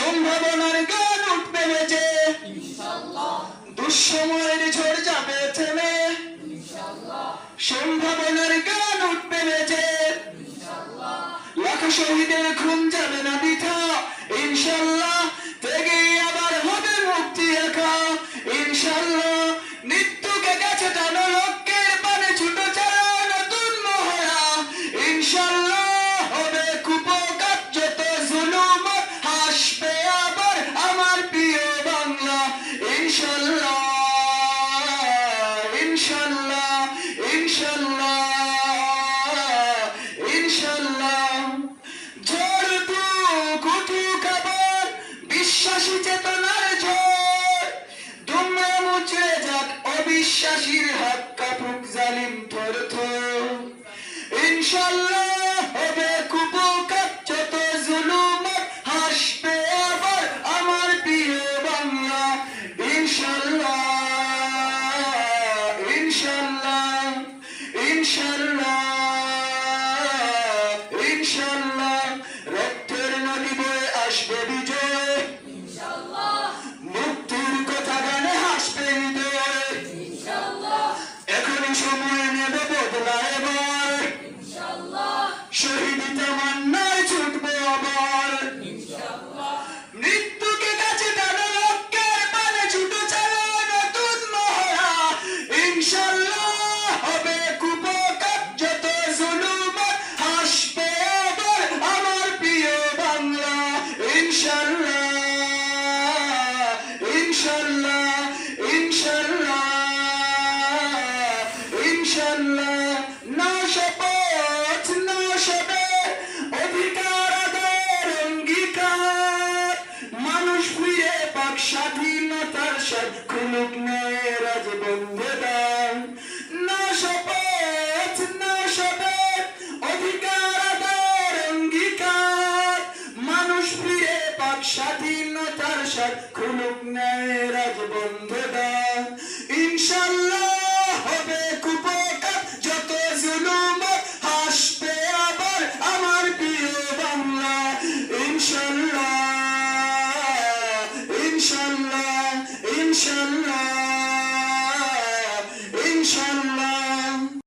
সম্ভাবনার গান উঠবে বেজে দুঃসময়ের ঝড় যাবে থেমে। সম্ভাবনার গান উঠবে বেজে লাখ শহীদের ঘুম যাবে না বৃথা। ইনশাল্লাহ থেকে আবার হবে মুক্তি একা ইনশাল্লাহ। ইনশাল্লাহ ইনশাল্লাহ ইনশাল্লাহ ইনশাল্লাহ। ঝড় তু কুটু খাবার বিশ্বাসী চেতনার ঝড় দুমড়ে মুচড়ে যাক অবিশ্বাসীর হাত কাপুক জালিম থর থর। ইনশাল্লাহ ইনশাল্লাহ ইনশাল্লাহ আসবে বিজয়। মুক্তির কথা গানে হাসবে হৃদয়। সময় নেবে বদলা ইনশাল্লাহ ইনশাল্লাহ ইনশাল্লাহ ইনশাল্লাহ, না শপথ, না শবে অধিকার আদায়ের অঙ্গীকার। মানুষ ফিরে পাক স্বাধীনতার স্বাদ খুলুক ন্যায়ের রাজ স্বাধীনতার স্বাদ খুলুক ন্যায়ের